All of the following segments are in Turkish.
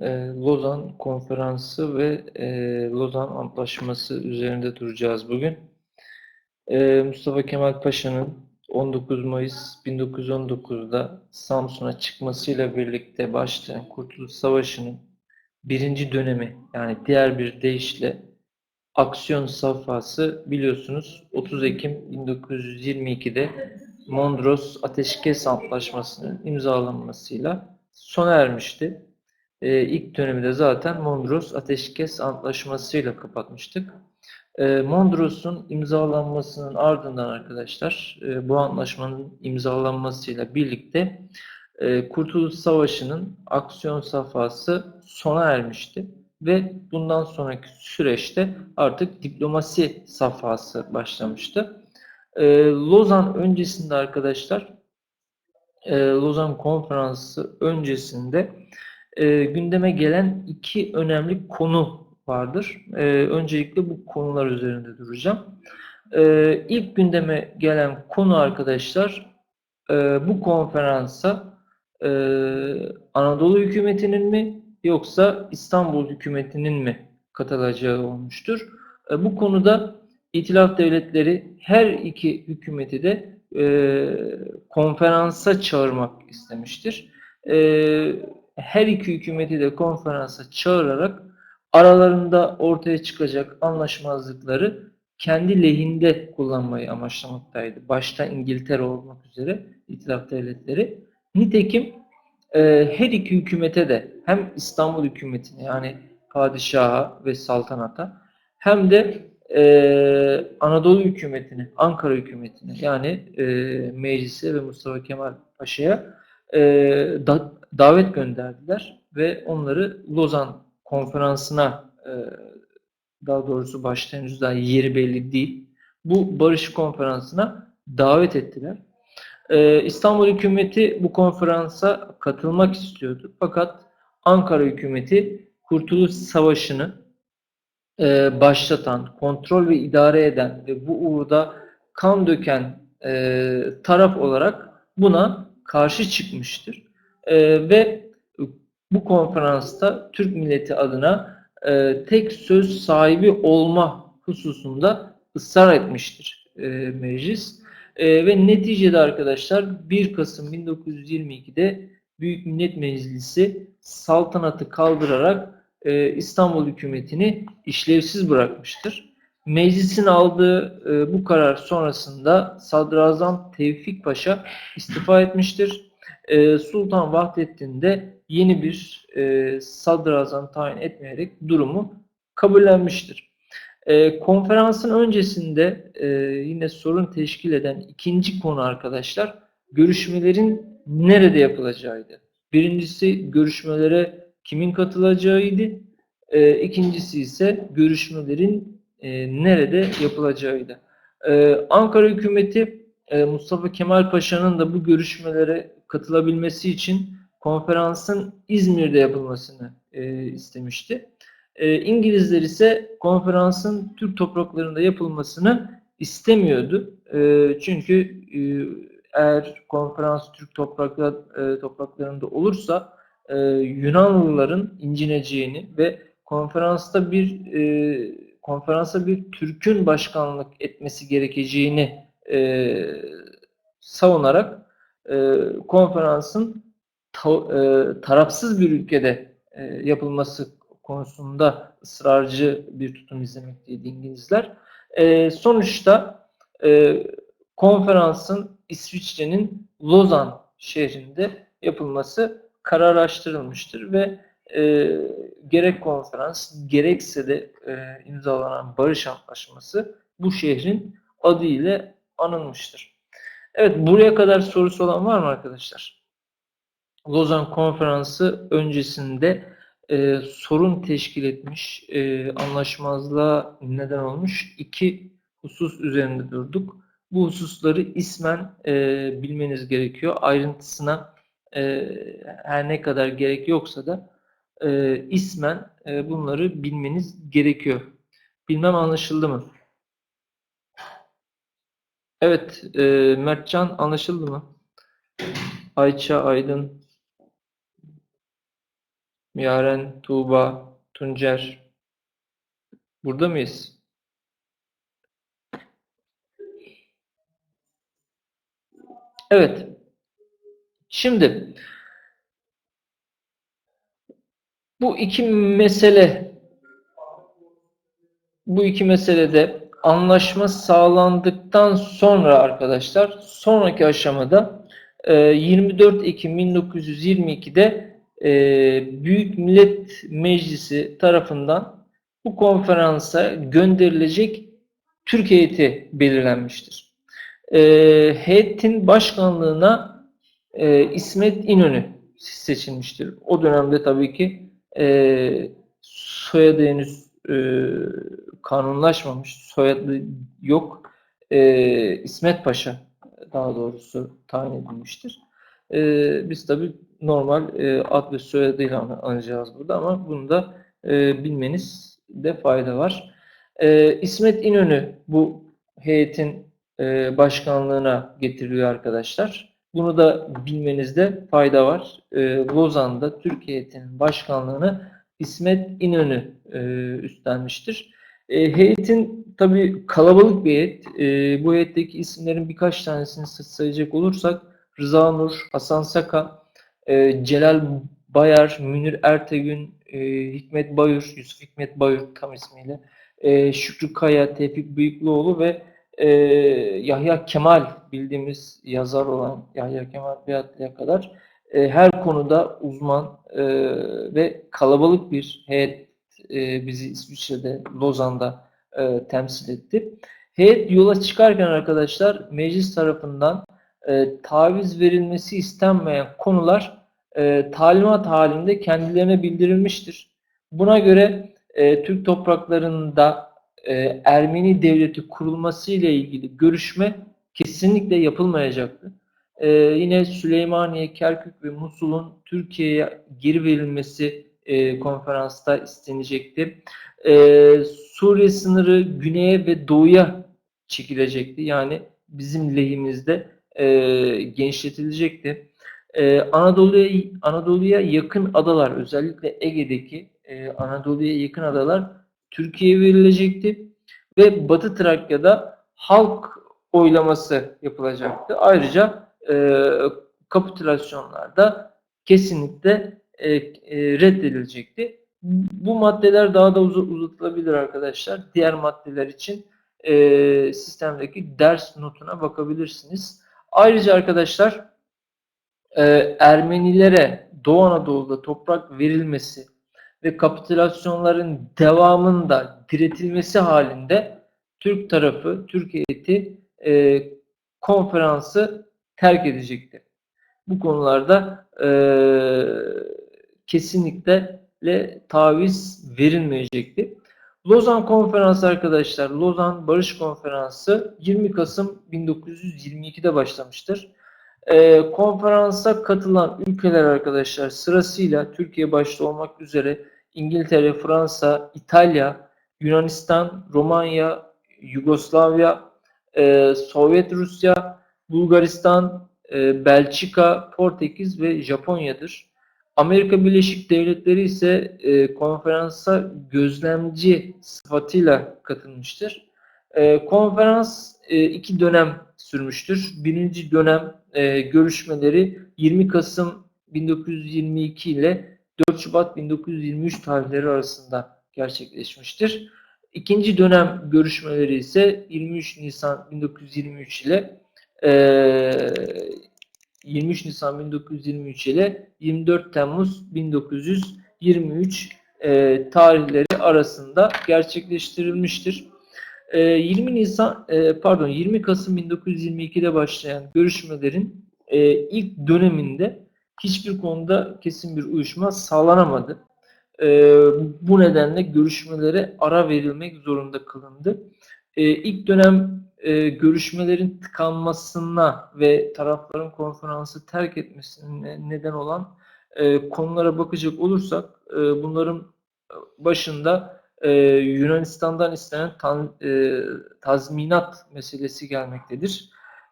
e, Lozan Konferansı ve e, Lozan Antlaşması üzerinde duracağız bugün. E, Mustafa Kemal Paşa'nın 19 Mayıs 1919'da Samsun'a çıkmasıyla birlikte başlayan Kurtuluş Savaşı'nın birinci dönemi yani diğer bir deyişle aksiyon safhası biliyorsunuz 30 Ekim 1922'de Mondros Ateşkes Antlaşması'nın imzalanmasıyla sona ermişti. Ee, ilk dönemi de zaten Mondros Ateşkes Antlaşması'yla kapatmıştık. Ee, Mondros'un imzalanmasının ardından arkadaşlar e, bu anlaşmanın imzalanmasıyla birlikte e, Kurtuluş Savaşı'nın aksiyon safhası sona ermişti ve bundan sonraki süreçte artık diplomasi safhası başlamıştı. E, Lozan öncesinde arkadaşlar e, Lozan Konferansı öncesinde e, gündeme gelen iki önemli konu vardır. E, öncelikle bu konular üzerinde duracağım. E, ilk gündeme gelen konu arkadaşlar e, bu konferansa e, Anadolu hükümetinin mi yoksa İstanbul hükümetinin mi katılacağı olmuştur. E, bu konuda İtilaf devletleri her iki hükümeti de e, konferansa çağırmak istemiştir. E, her iki hükümeti de konferansa çağırarak aralarında ortaya çıkacak anlaşmazlıkları kendi lehinde kullanmayı amaçlamaktaydı. Başta İngiltere olmak üzere İtilaf devletleri. Nitekim e, her iki hükümete de hem İstanbul hükümetine yani padişaha ve saltanata hem de e, Anadolu hükümetine, Ankara hükümetine yani e, meclise ve Mustafa Kemal Paşa'ya e, da, davet gönderdiler ve onları Lozan konferansına e, daha doğrusu başta yeri belli değil. Bu barış konferansına davet ettiler. Ee, İstanbul hükümeti bu konferansa katılmak istiyordu. Fakat Ankara hükümeti Kurtuluş Savaşı'nı e, başlatan, kontrol ve idare eden ve bu uğurda kan döken e, taraf olarak buna karşı çıkmıştır. E, ve bu konferansta Türk milleti adına e, tek söz sahibi olma hususunda ısrar etmiştir e, meclis. E, ve neticede arkadaşlar 1 Kasım 1922'de Büyük Millet Meclisi saltanatı kaldırarak e, İstanbul hükümetini işlevsiz bırakmıştır. Meclisin aldığı e, bu karar sonrasında Sadrazam Tevfik Paşa istifa etmiştir. E, Sultan Vahdettin de yeni bir e, sadrazam tayin etmeyerek durumu kabullenmiştir. E, konferansın öncesinde e, yine sorun teşkil eden ikinci konu arkadaşlar görüşmelerin nerede yapılacağıydı. Birincisi görüşmelere kimin katılacağıydı. E, ikincisi ise görüşmelerin e, nerede yapılacağıydı. E, Ankara hükümeti e, Mustafa Kemal Paşa'nın da bu görüşmelere katılabilmesi için konferansın İzmir'de yapılmasını e, istemişti. E, İngilizler ise konferansın Türk topraklarında yapılmasını istemiyordu. E, çünkü e, eğer konferans Türk topraklar, e, topraklarında olursa e, Yunanlıların incineceğini ve konferansta bir e, konferansa bir Türk'ün başkanlık etmesi gerekeceğini e, savunarak e, konferansın ta, e, tarafsız bir ülkede e, yapılması konusunda ısrarcı bir tutum izlemekteydi İngilizler. E, sonuçta e, konferansın İsviçre'nin Lozan şehrinde yapılması kararlaştırılmıştır ve e, gerek konferans gerekse de e, imzalanan barış antlaşması bu şehrin adı ile anılmıştır. Evet buraya kadar sorusu olan var mı arkadaşlar? Lozan Konferansı öncesinde e, sorun teşkil etmiş, e, anlaşmazlığa neden olmuş iki husus üzerinde durduk. Bu hususları ismen e, bilmeniz gerekiyor. Ayrıntısına e, her ne kadar gerek yoksa da e, ismen e, bunları bilmeniz gerekiyor. Bilmem anlaşıldı mı? Evet, e, Mertcan anlaşıldı mı? Ayça Aydın Yaren, Tuğba, Tuncer. Burada mıyız? Evet. Şimdi bu iki mesele bu iki meselede anlaşma sağlandıktan sonra arkadaşlar sonraki aşamada 24 Ekim 1922'de Büyük Millet Meclisi tarafından bu konferansa gönderilecek Türk heyeti belirlenmiştir. Heyetin başkanlığına İsmet İnönü seçilmiştir. O dönemde tabii ki soyadı henüz kanunlaşmamış, soyadı yok. İsmet Paşa daha doğrusu tayin edilmiştir. E, biz tabi normal e, ad ve soyadıyla anacağız burada ama bunu da e, bilmeniz de fayda var. E, İsmet İnönü bu heyetin e, başkanlığına getiriliyor arkadaşlar. Bunu da bilmenizde fayda var. E, Lozan'da Türk heyetinin başkanlığını İsmet İnönü e, üstlenmiştir. E, heyetin tabi kalabalık bir heyet. E, bu heyetteki isimlerin birkaç tanesini sayacak olursak Rıza Nur, Hasan Saka, e, Celal Bayar, Münir Ertegün, e, Hikmet Bayur, Yusuf Hikmet Bayur tam ismiyle, e, Şükrü Kaya, Tevfik Büyüklüoğlu ve e, Yahya Kemal bildiğimiz yazar olan Yahya Kemal Beyatlı'ya kadar e, her konuda uzman e, ve kalabalık bir heyet e, bizi İsviçre'de, Lozan'da e, temsil etti. Heyet yola çıkarken arkadaşlar meclis tarafından e, taviz verilmesi istenmeyen konular e, talimat halinde kendilerine bildirilmiştir. Buna göre e, Türk topraklarında e, Ermeni devleti kurulması ile ilgili görüşme kesinlikle yapılmayacaktı. E, yine Süleymaniye, Kerkük ve Musul'un Türkiye'ye geri verilmesi e, konferansta istenecekti. E, Suriye sınırı güneye ve doğuya çekilecekti. Yani bizim lehimizde e, genişletilecekti. E, Anadolu'ya Anadolu'ya yakın adalar özellikle Ege'deki e, Anadolu'ya yakın adalar Türkiye'ye verilecekti ve Batı Trakya'da halk oylaması yapılacaktı. Ayrıca e, kapitülasyonlarda kesinlikle e, e, reddedilecekti. Bu maddeler daha da uz uzatılabilir arkadaşlar. Diğer maddeler için e, sistemdeki ders notuna bakabilirsiniz. Ayrıca arkadaşlar e, Ermenilere Doğu Anadolu'da toprak verilmesi ve kapitülasyonların devamında diretilmesi halinde Türk tarafı, Türk heyeti e, konferansı terk edecekti. Bu konularda e, kesinlikle taviz verilmeyecekti. Lozan Konferansı arkadaşlar, Lozan Barış Konferansı 20 Kasım 1922'de başlamıştır. Ee, konferansa katılan ülkeler arkadaşlar sırasıyla Türkiye başta olmak üzere İngiltere, Fransa, İtalya, Yunanistan, Romanya, Yugoslavya, e, Sovyet Rusya, Bulgaristan, e, Belçika, Portekiz ve Japonya'dır. Amerika Birleşik Devletleri ise e, konferansa gözlemci sıfatıyla katılmıştır. E, konferans e, iki dönem sürmüştür. Birinci dönem e, görüşmeleri 20 Kasım 1922 ile 4 Şubat 1923 tarihleri arasında gerçekleşmiştir. İkinci dönem görüşmeleri ise 23 Nisan 1923 ile e, 23 Nisan 1923 ile 24 Temmuz 1923 e, tarihleri arasında gerçekleştirilmiştir. E, 20 Nisan e, pardon 20 Kasım 1922'de başlayan görüşmelerin e, ilk döneminde hiçbir konuda kesin bir uyuşma sağlanamadı. E, bu nedenle görüşmelere ara verilmek zorunda kılındı. E, ilk dönem görüşmelerin tıkanmasına ve tarafların konferansı terk etmesine neden olan konulara bakacak olursak bunların başında e, Yunanistan'dan istenen tan, e, tazminat meselesi gelmektedir.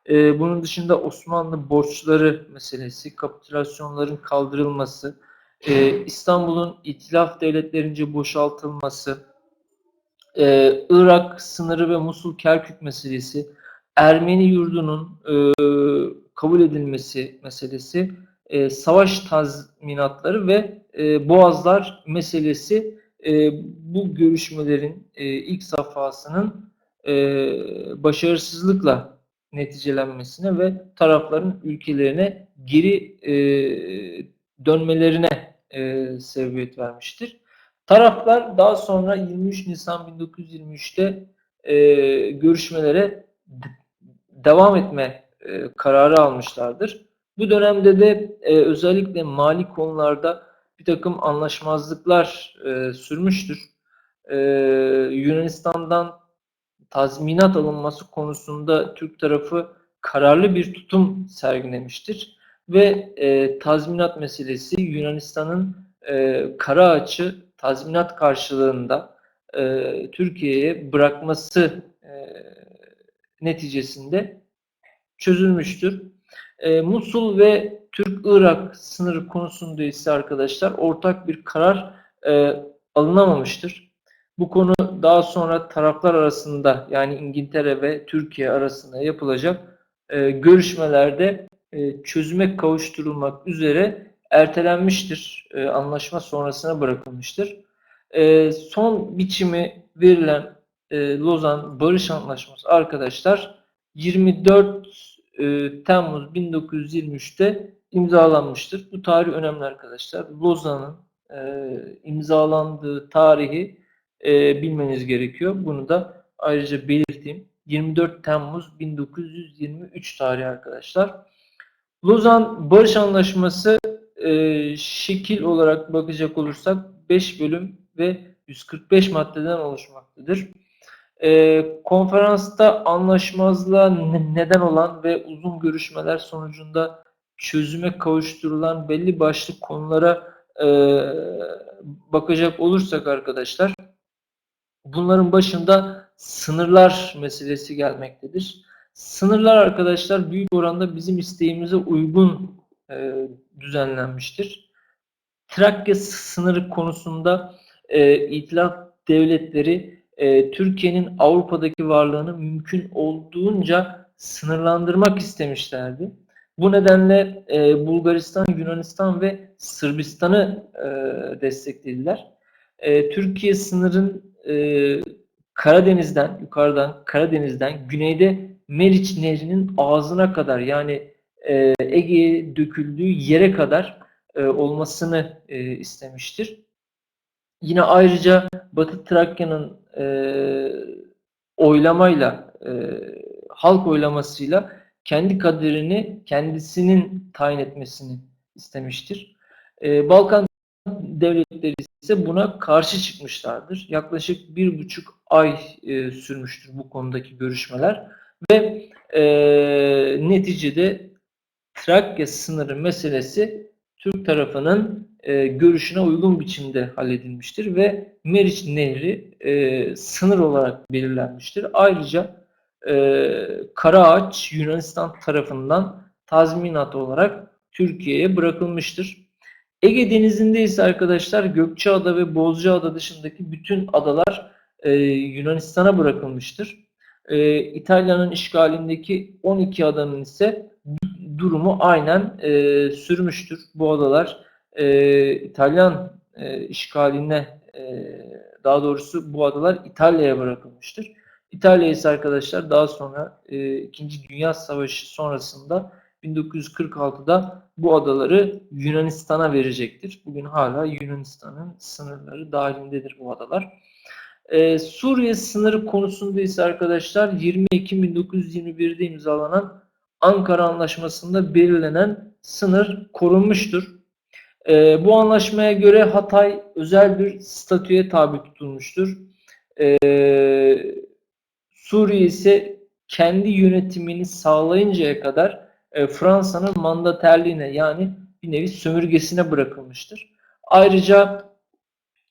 E, bunun dışında Osmanlı borçları meselesi, kapitülasyonların kaldırılması, e, İstanbul'un itilaf devletlerince boşaltılması, e, Irak sınırı ve Musul Kerkük meselesi, Ermeni yurdunun e, kabul edilmesi meselesi, e, savaş tazminatları ve e, boğazlar meselesi e, bu görüşmelerin e, ilk safhasının e, başarısızlıkla neticelenmesine ve tarafların ülkelerine geri e, dönmelerine e, sebebiyet vermiştir. Taraflar daha sonra 23 Nisan 1923'te e, görüşmelere devam etme e, kararı almışlardır. Bu dönemde de e, özellikle mali konularda bir takım anlaşmazlıklar e, sürmüştür. E, Yunanistan'dan tazminat alınması konusunda Türk tarafı kararlı bir tutum sergilemiştir ve e, tazminat meselesi Yunanistan'ın e, kara açı tazminat karşılığında e, Türkiye'ye bırakması e, neticesinde çözülmüştür. E, Musul ve Türk-Irak sınırı konusunda ise arkadaşlar ortak bir karar e, alınamamıştır. Bu konu daha sonra taraflar arasında yani İngiltere ve Türkiye arasında yapılacak e, görüşmelerde e, çözüme kavuşturulmak üzere ertelenmiştir. E, anlaşma sonrasına bırakılmıştır. E, son biçimi verilen e, Lozan Barış Antlaşması arkadaşlar 24 e, Temmuz 1923'te imzalanmıştır. Bu tarih önemli arkadaşlar. Lozan'ın e, imzalandığı tarihi e, bilmeniz gerekiyor. Bunu da ayrıca belirteyim. 24 Temmuz 1923 tarihi arkadaşlar. Lozan Barış Anlaşması e, şekil olarak bakacak olursak 5 bölüm ve 145 maddeden oluşmaktadır. E, konferansta anlaşmazlığa neden olan ve uzun görüşmeler sonucunda çözüme kavuşturulan belli başlı konulara e, bakacak olursak arkadaşlar bunların başında sınırlar meselesi gelmektedir. Sınırlar arkadaşlar büyük oranda bizim isteğimize uygun e, düzenlenmiştir. Trakya sınırı konusunda e, itilaf devletleri e, Türkiye'nin Avrupa'daki varlığını mümkün olduğunca sınırlandırmak istemişlerdi. Bu nedenle e, Bulgaristan, Yunanistan ve Sırbistan'ı e, desteklediler. E, Türkiye sınırın e, Karadeniz'den, yukarıdan Karadeniz'den, güneyde Meriç Nehri'nin ağzına kadar yani e, Ege'ye döküldüğü yere kadar e, olmasını e, istemiştir. Yine ayrıca Batı Trakya'nın e, oylamayla, e, halk oylamasıyla kendi kaderini kendisinin tayin etmesini istemiştir. E, Balkan devletleri ise buna karşı çıkmışlardır. Yaklaşık bir buçuk ay e, sürmüştür bu konudaki görüşmeler ve e, neticede Trakya sınırı meselesi Türk tarafının e, görüşüne uygun biçimde halledilmiştir ve Meriç Nehri e, sınır olarak belirlenmiştir. Ayrıca e, Karaağaç Yunanistan tarafından tazminat olarak Türkiye'ye bırakılmıştır. Ege Denizi'nde ise arkadaşlar Gökçeada ve Bozcaada dışındaki bütün adalar e, Yunanistan'a bırakılmıştır. E, İtalya'nın işgalindeki 12 adanın ise durumu aynen e, sürmüştür. Bu adalar e, İtalyan e, işgaline e, daha doğrusu bu adalar İtalya'ya bırakılmıştır. İtalya ise arkadaşlar daha sonra e, İkinci Dünya Savaşı sonrasında 1946'da bu adaları Yunanistan'a verecektir. Bugün hala Yunanistan'ın sınırları dahilindedir bu adalar. Ee, Suriye sınırı konusunda ise arkadaşlar 20 Ekim 1921'de imzalanan Ankara Anlaşması'nda belirlenen sınır korunmuştur. Ee, bu anlaşmaya göre Hatay özel bir statüye tabi tutulmuştur. Ee, Suriye ise kendi yönetimini sağlayıncaya kadar e, Fransa'nın mandaterliğine yani bir nevi sömürgesine bırakılmıştır. Ayrıca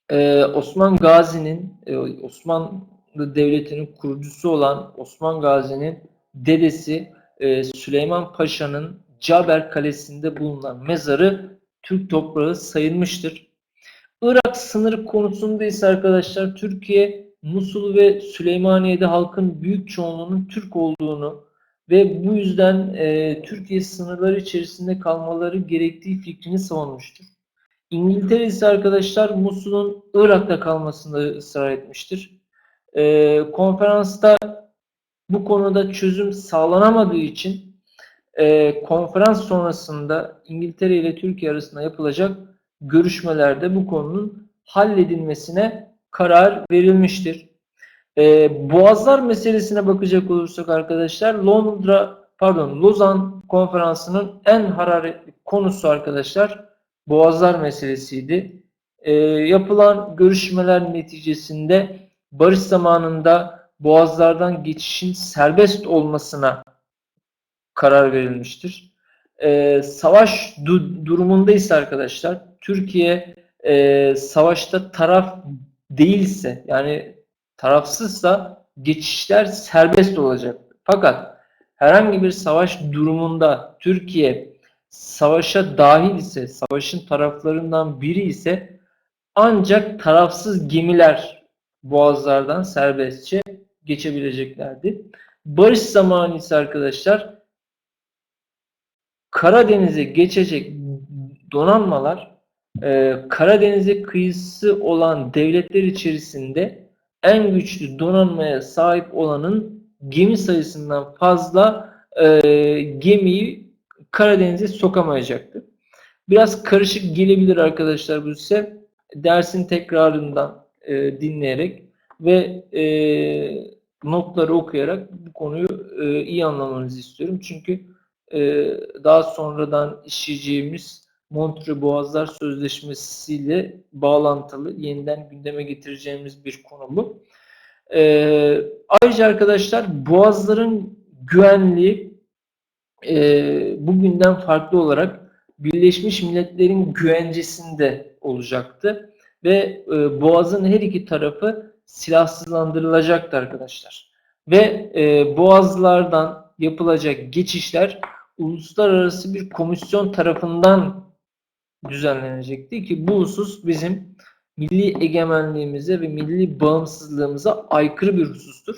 e, Osman Gazi'nin, e, Osmanlı Devleti'nin kurucusu olan Osman Gazi'nin dedesi e, Süleyman Paşa'nın Caber Kalesi'nde bulunan mezarı Türk toprağı sayılmıştır. Irak sınırı konusunda ise arkadaşlar Türkiye Musul ve Süleymaniye'de halkın büyük çoğunluğunun Türk olduğunu ve bu yüzden e, Türkiye sınırları içerisinde kalmaları gerektiği fikrini savunmuştur. İngiltere ise arkadaşlar Musul'un Irak'ta kalmasında ısrar etmiştir. E, konferansta bu konuda çözüm sağlanamadığı için e, konferans sonrasında İngiltere ile Türkiye arasında yapılacak görüşmelerde bu konunun halledilmesine karar verilmiştir. E, Boğazlar meselesine bakacak olursak arkadaşlar Londra pardon Lozan konferansının en hararetli konusu arkadaşlar Boğazlar meselesiydi. E, yapılan görüşmeler neticesinde barış zamanında boğazlardan geçişin serbest olmasına karar verilmiştir. E, savaş du durumunda ise arkadaşlar Türkiye e, savaşta taraf değilse yani tarafsızsa geçişler serbest olacak. Fakat herhangi bir savaş durumunda Türkiye savaşa dahil ise, savaşın taraflarından biri ise ancak tarafsız gemiler boğazlardan serbestçe geçebileceklerdi. Barış zamanı ise arkadaşlar Karadeniz'e geçecek donanmalar e, Karadeniz'e kıyısı olan devletler içerisinde en güçlü donanmaya sahip olanın gemi sayısından fazla e, gemiyi Karadeniz'e sokamayacaktı. Biraz karışık gelebilir arkadaşlar bu ise dersin tekrarından e, dinleyerek ve e, notları okuyarak bu konuyu e, iyi anlamanızı istiyorum. Çünkü e, daha sonradan işleyeceğimiz Montreux Boğazlar Sözleşmesi ile bağlantılı yeniden gündeme getireceğimiz bir konu bu. E, ayrıca arkadaşlar boğazların güvenliği e, bugünden farklı olarak Birleşmiş Milletler'in güvencesinde olacaktı ve e, boğazın her iki tarafı silahsızlandırılacaktı arkadaşlar. Ve e, boğazlardan yapılacak geçişler uluslararası bir komisyon tarafından düzenlenecekti ki bu husus bizim milli egemenliğimize ve milli bağımsızlığımıza aykırı bir husustur.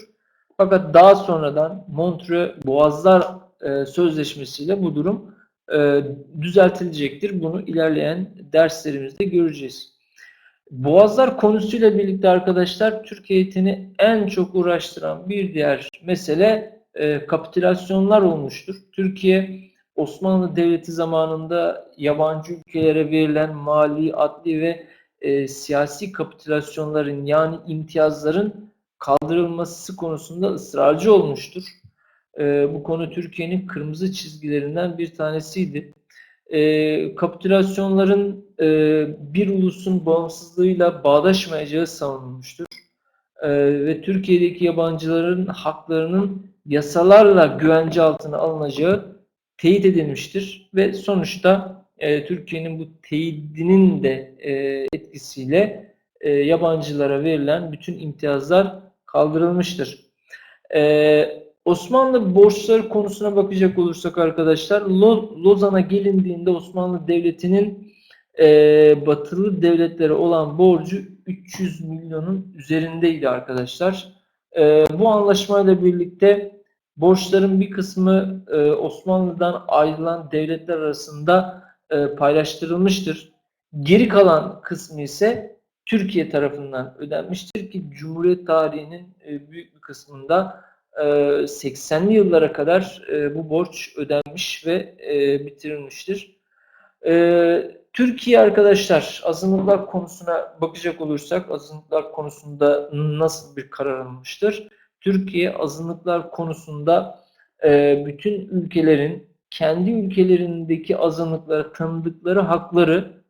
Fakat daha sonradan Montreux Boğazlar e, Sözleşmesiyle bu durum e, düzeltilecektir. Bunu ilerleyen derslerimizde göreceğiz. Boğazlar konusuyla birlikte arkadaşlar Türk eğitini en çok uğraştıran bir diğer mesele e, kapitülasyonlar olmuştur. Türkiye Osmanlı Devleti zamanında yabancı ülkelere verilen mali, adli ve e, siyasi kapitülasyonların yani imtiyazların kaldırılması konusunda ısrarcı olmuştur. E, bu konu Türkiye'nin kırmızı çizgilerinden bir tanesiydi e, kapitülasyonların e, bir ulusun bağımsızlığıyla bağdaşmayacağı savunulmuştur. E, ve Türkiye'deki yabancıların haklarının yasalarla güvence altına alınacağı teyit edilmiştir. Ve sonuçta e, Türkiye'nin bu teyidinin de e, etkisiyle e, yabancılara verilen bütün imtiyazlar kaldırılmıştır. E, Osmanlı borçları konusuna bakacak olursak arkadaşlar Lozan'a gelindiğinde Osmanlı Devleti'nin e, batılı devletlere olan borcu 300 milyonun üzerindeydi arkadaşlar. E, bu anlaşmayla birlikte borçların bir kısmı e, Osmanlı'dan ayrılan devletler arasında e, paylaştırılmıştır. Geri kalan kısmı ise Türkiye tarafından ödenmiştir ki Cumhuriyet tarihinin e, büyük bir kısmında 80'li ee, yıllara kadar e, bu borç ödenmiş ve e, bitirilmiştir. Ee, Türkiye arkadaşlar azınlıklar konusuna bakacak olursak azınlıklar konusunda nasıl bir karar alınmıştır? Türkiye azınlıklar konusunda e, bütün ülkelerin kendi ülkelerindeki azınlıklara tanıdıkları hakları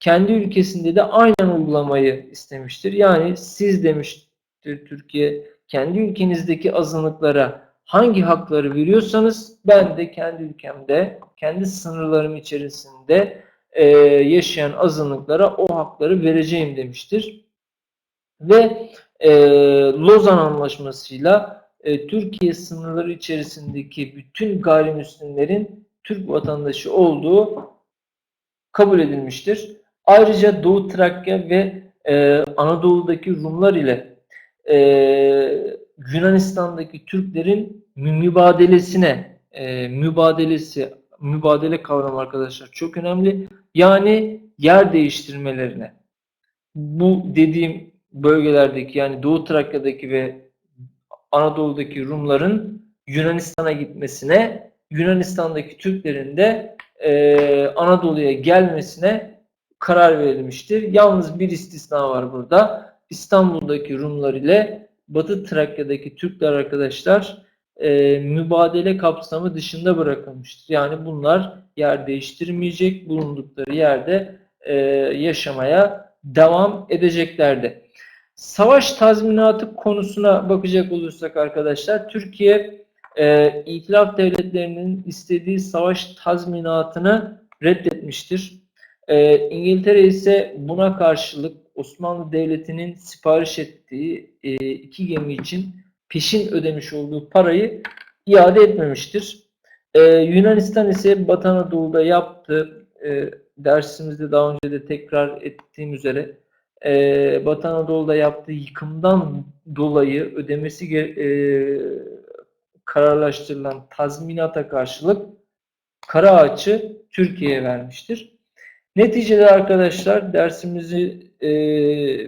kendi ülkesinde de aynen uygulamayı istemiştir. Yani siz demiştir Türkiye kendi ülkenizdeki azınlıklara hangi hakları veriyorsanız ben de kendi ülkemde, kendi sınırlarım içerisinde e, yaşayan azınlıklara o hakları vereceğim demiştir. Ve e, Lozan Anlaşması'yla e, Türkiye sınırları içerisindeki bütün gayrimüslimlerin Türk vatandaşı olduğu kabul edilmiştir. Ayrıca Doğu Trakya ve e, Anadolu'daki Rumlar ile e, Yunanistan'daki Türklerin mübadelesine e, mübadelesi mübadele kavramı arkadaşlar çok önemli. Yani yer değiştirmelerine. Bu dediğim bölgelerdeki yani Doğu Trakya'daki ve Anadolu'daki Rumların Yunanistan'a gitmesine, Yunanistan'daki Türklerin de e, Anadolu'ya gelmesine karar verilmiştir. Yalnız bir istisna var burada. İstanbul'daki Rumlar ile Batı Trakya'daki Türkler arkadaşlar e, mübadele kapsamı dışında bırakılmıştır. Yani bunlar yer değiştirmeyecek, bulundukları yerde e, yaşamaya devam edeceklerdi. Savaş tazminatı konusuna bakacak olursak arkadaşlar, Türkiye e, İtilaf devletlerinin istediği savaş tazminatını reddetmiştir. E, İngiltere ise buna karşılık Osmanlı Devleti'nin sipariş ettiği e, iki gemi için peşin ödemiş olduğu parayı iade etmemiştir. Ee, Yunanistan ise Batı Anadolu'da yaptığı e, dersimizde daha önce de tekrar ettiğim üzere e, Batı Anadolu'da yaptığı yıkımdan dolayı ödemesi e, kararlaştırılan tazminata karşılık Karaağaç'ı Türkiye'ye vermiştir. Neticede arkadaşlar dersimizi e,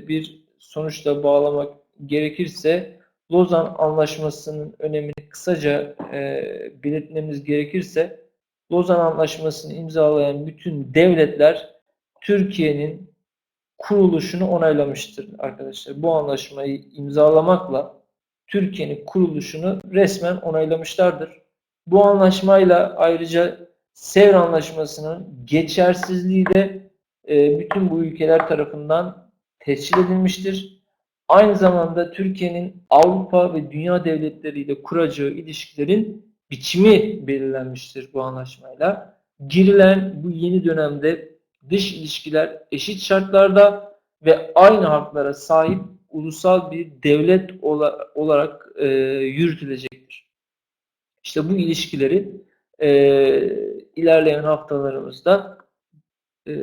bir sonuçta bağlamak gerekirse Lozan Anlaşması'nın önemini kısaca e, belirtmemiz gerekirse Lozan Anlaşması'nı imzalayan bütün devletler Türkiye'nin kuruluşunu onaylamıştır arkadaşlar. Bu anlaşmayı imzalamakla Türkiye'nin kuruluşunu resmen onaylamışlardır. Bu anlaşmayla ayrıca Sevr Anlaşması'nın geçersizliği de e, bütün bu ülkeler tarafından tescil edilmiştir. Aynı zamanda Türkiye'nin Avrupa ve dünya devletleriyle kuracağı ilişkilerin biçimi belirlenmiştir bu anlaşmayla. Girilen bu yeni dönemde dış ilişkiler eşit şartlarda ve aynı haklara sahip ulusal bir devlet olarak e, yürütülecektir. İşte bu ilişkileri e, ilerleyen haftalarımızda e,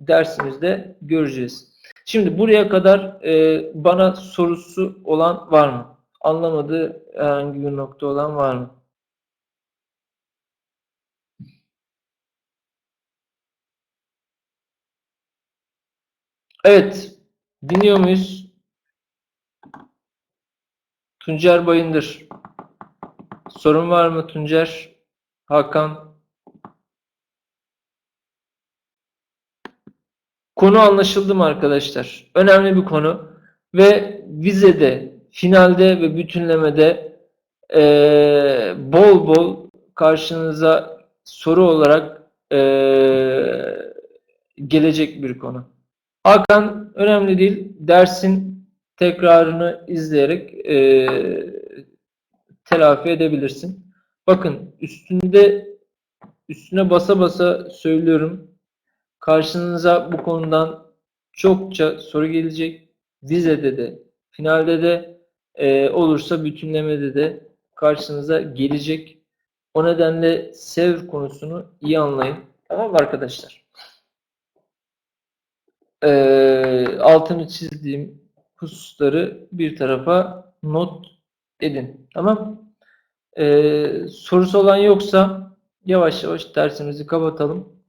dersimizde göreceğiz. Şimdi buraya kadar e, bana sorusu olan var mı? Anlamadığı herhangi bir nokta olan var mı? Evet. Dinliyor muyuz? Tuncer Bayındır. Sorun var mı Tuncer? Hakan? Konu anlaşıldı mı arkadaşlar? Önemli bir konu. Ve vizede, finalde ve bütünlemede e, bol bol karşınıza soru olarak e, gelecek bir konu. Hakan önemli değil. Dersin tekrarını izleyerek e, telafi edebilirsin. Bakın üstünde üstüne basa basa söylüyorum. Karşınıza bu konudan çokça soru gelecek. Vizede de, finalde de e, olursa bütünlemede de karşınıza gelecek. O nedenle sev konusunu iyi anlayın. Tamam mı arkadaşlar? E, altını çizdiğim hususları bir tarafa not edin. Tamam e, Sorusu olan yoksa yavaş yavaş dersimizi kapatalım.